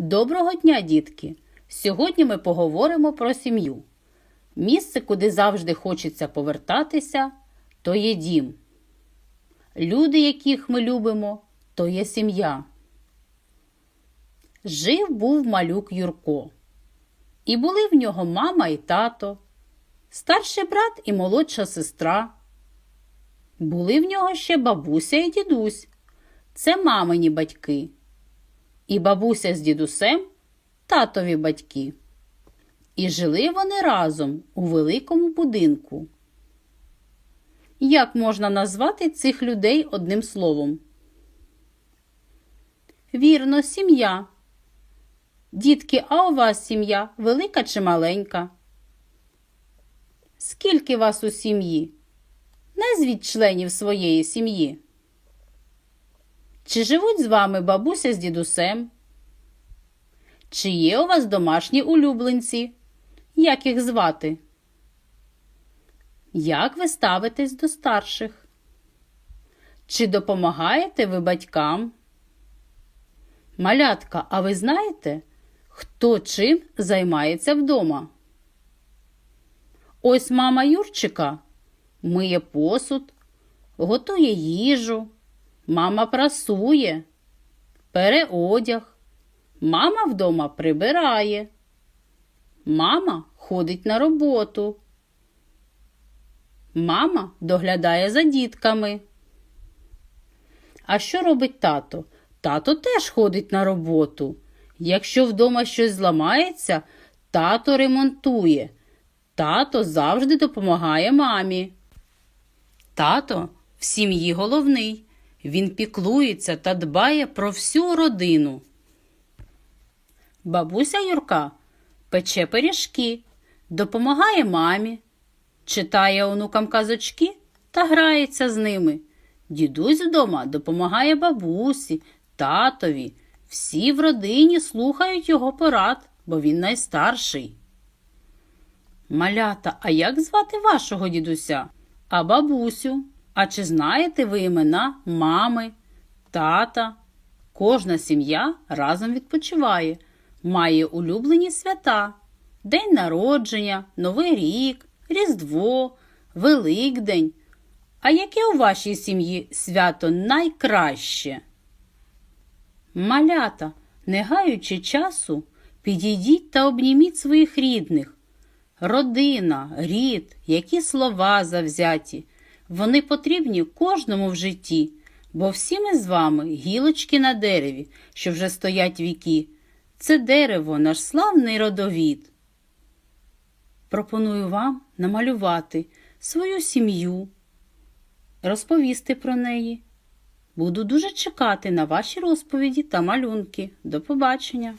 Доброго дня, дітки! Сьогодні ми поговоримо про сім'ю. Місце, куди завжди хочеться повертатися, то є дім. Люди, яких ми любимо, то є сім'я. Жив був малюк Юрко. І були в нього мама і тато, старший брат і молодша сестра. Були в нього ще бабуся і дідусь. Це мамині батьки. І бабуся з дідусем татові батьки. І жили вони разом у великому будинку. Як можна назвати цих людей одним словом? Вірно, сім'я. Дітки, а у вас сім'я велика чи маленька? Скільки вас у сім'ї? Назвіть членів своєї сім'ї. Чи живуть з вами бабуся з дідусем? Чи є у вас домашні улюбленці? Як їх звати? Як ви ставитесь до старших? Чи допомагаєте ви батькам? Малятка, а ви знаєте, хто чим займається вдома? Ось мама Юрчика миє посуд, готує їжу, мама прасує, пере одяг, мама вдома прибирає, мама ходить на роботу. Мама доглядає за дітками. А що робить тато? Тато теж ходить на роботу. Якщо вдома щось зламається, тато ремонтує. Тато завжди допомагає мамі. Тато в сім'ї головний. Він піклується та дбає про всю родину. Бабуся Юрка пече пиріжки, допомагає мамі, читає онукам казочки та грається з ними. Дідусь вдома допомагає бабусі, татові. Всі в родині слухають його порад, бо він найстарший. Малята, а як звати вашого дідуся? А бабусю? А чи знаєте ви імена мами, тата? Кожна сім'я разом відпочиває, має улюблені свята, День народження, Новий рік, Різдво, Великдень. А яке у вашій сім'ї свято найкраще? Малята, не гаючи часу, підійдіть та обніміть своїх рідних. Родина, рід, які слова завзяті. Вони потрібні кожному в житті, бо всі ми з вами гілочки на дереві, що вже стоять віки. Це дерево, наш славний родовід. Пропоную вам намалювати свою сім'ю, розповісти про неї. Буду дуже чекати на ваші розповіді та малюнки. До побачення!